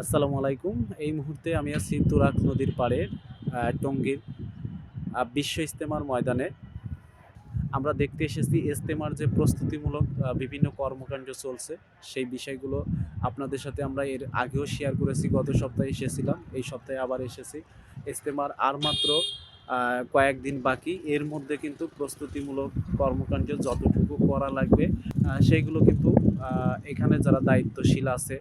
আসসালামু আলাইকুম। এই মুহূর্তে আমি আছি তুরাক নদীর পাড়ে টঙ্গীর বিশ্ব ইস্তেমার ময়দানে। আমরা দেখতে এসেছি ইস্তেমার যে প্রস্তুতিমূলক বিভিন্ন কর্মকাণ্ড চলছে। সেই বিষয়গুলো আপনাদের সাথে আমরা এর আগেও শেয়ার করেছি, গত সপ্তাহে এসেছিলাম, এই সপ্তাহে আবার এসেছি। ইস্তেমার আর মাত্র কয়েকদিন বাকি। এর মধ্যে কিন্তু প্রস্তুতিমূলক কর্মকাণ্ড যতটুকু করা লাগবে সেইগুলো কিন্তু এখানে যারা দায়িত্বশীল আছে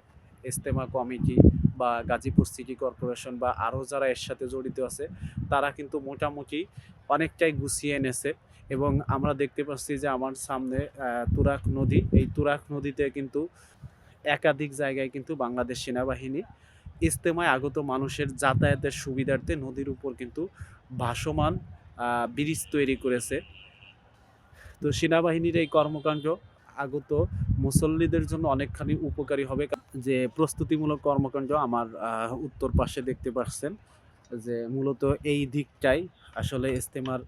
ইস্তেমা কমিটি বা গাজীপুর সিটি কর্পোরেশন বা আরও যারা এর সাথে জড়িত আছে, তারা কিন্তু মোটামুটি অনেকটাই গুছিয়ে এনেছে এবং আমরা দেখতে পাচ্ছি যে আমার সামনে তুরাক নদী, এই তুরাক নদীতে কিন্তু একাধিক জায়গায় কিন্তু বাংলাদেশ সেনাবাহিনী ইস্তেমায় আগত মানুষের যাতায়াতের সুবিধার্থে নদীর উপর কিন্তু ভাসমান ব্রিজ তৈরি করেছে। তো সেনাবাহিনীর এই কর্মকাণ্ড আগত মুসল্লিদের জন্য অনেকখানি উপকারী হবে যে প্রস্তুতিমূলক কর্মকাণ্ড আমার উত্তর পাশে দেখতে পাচ্ছেন, যে মূলত এই দিকটাই আসলে ইস্তেমার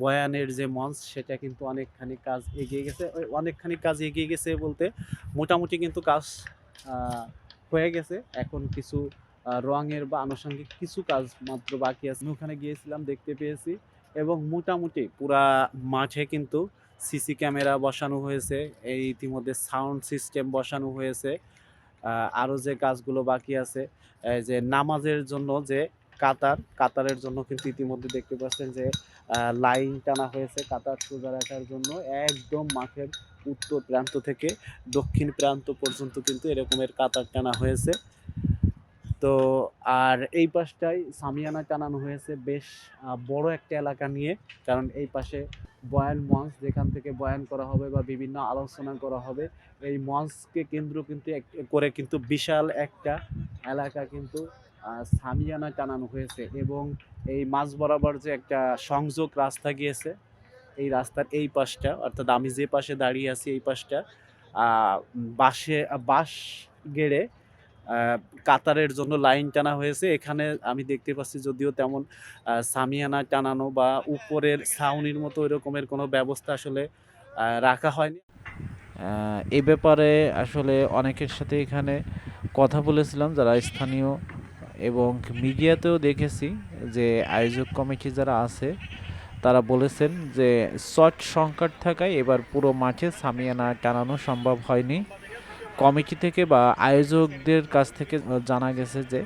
বয়ানের যে মঞ্চ, সেটা কিন্তু অনেকখানি কাজ এগিয়ে গেছে অনেকখানি কাজ এগিয়ে গেছে বলতে মোটামুটি কিন্তু কাজ হয়ে গেছে। এখন কিছু রঙের বা আনুষঙ্গিক কিছু কাজ মাত্র বাকি আছে। ওখানে গিয়েছিলাম, দেখতে পেয়েছি, এবং মোটামুটি পুরা মাঠে কিন্তু সিসি ক্যামেরা বসানো হয়েছে, এই ইতিমধ্যে সাউন্ড সিস্টেম বসানো হয়েছে। আরও যে কাজগুলো বাকি আছে যে নামাজের জন্য যে কাতার, কাতারের জন্য কিন্তু ইতিমধ্যে দেখতে পাচ্ছেন যে লাইন টানা হয়েছে কাতার সোজা রাখার জন্য, একদম মাঠের উত্তর প্রান্ত থেকে দক্ষিণ প্রান্ত পর্যন্ত কিন্তু এরকমের কাতার টানা হয়েছে। তো আর এই পাশটায় সামিয়ানা টানানো হয়েছে বেশ বড় একটা এলাকা নিয়ে। কারণ এই পাশে বয়ান মঞ্চ, যেখান থেকে বয়ান করা হবে বা বিভিন্ন আলোচনা করা হবে, এই মঞ্চকে কেন্দ্র কিন্তু করে কিন্তু বিশাল একটা এলাকা কিন্তু সামিয়ানা টানানো হয়েছে। এবং এই মাঝ বরাবর যে একটা সংযোগ রাস্তা গিয়েছে, এই রাস্তার এই পাশটা, অর্থাৎ আমি যে পাশে দাঁড়িয়ে আছি এই পাশটা বাসে বাঁশ গেড়ে কাতারের জন্য লাইন টানা হয়েছে। এখানে আমি দেখতে পাচ্ছি যদিও তেমন সামিয়ানা টানানো বা উপরের ছাউনির মতো এরকমের কোনো ব্যবস্থা আসলে রাখা হয়নি। এ ব্যাপারে আসলে অনেকের সাথে এখানে কথা বলেছিলাম, যারা স্থানীয় এবং মিডিয়াতেও দেখেছি যে আয়োজক কমিটি যারা আছে, তারা বলেছেন যে শর্ট সংকট থাকায় এবার পুরো মাঠে সামিয়ানা টানানো সম্ভব হয়নি। কমিটি থেকে বা আয়োজকদের কাছ থেকে জানা গেছে যে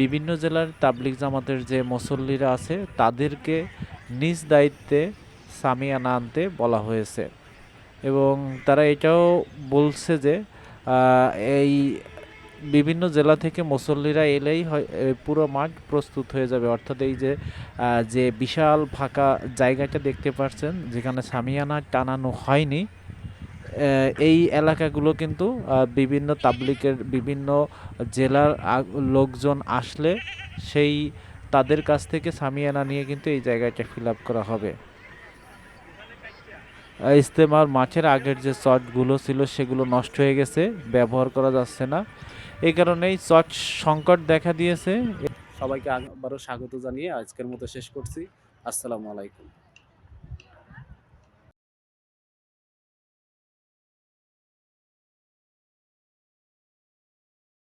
বিভিন্ন জেলার তাবলিক জামাতের যে মুসল্লিরা আছে, তাদেরকে নিজ দায়িত্বে সামিয়ানা আনতে বলা হয়েছে। এবং তারা এটাও বলছে যে এই বিভিন্ন জেলা থেকে মুসল্লিরা এলেই হয় পুরো মাঠ প্রস্তুত হয়ে যাবে। অর্থাৎ এই যে যে বিশাল ফাঁকা জায়গাটা দেখতে পাচ্ছেন, যেখানে সামিয়ানা টানানো হয়নি এই এলাকাগুলো কিন্তু বিভিন্ন তাবলিকের বিভিন্ন জেলার লোকজন আসলে সেই তাদের কাছ থেকে সামিয়ানা নিয়ে কিন্তু এই জায়গাটা ফিল আপ করা হবে। ইস্তেমার মাঠের আগের যে চটগুলো ছিল সেগুলো নষ্ট হয়ে গেছে, ব্যবহার করা যাচ্ছে না। এই কারণেই চট সংকট দেখা দিয়েছে। সবাইকে আবারও স্বাগত জানিয়ে আজকের মতো শেষ করছি। আসসালামু আলাইকুম।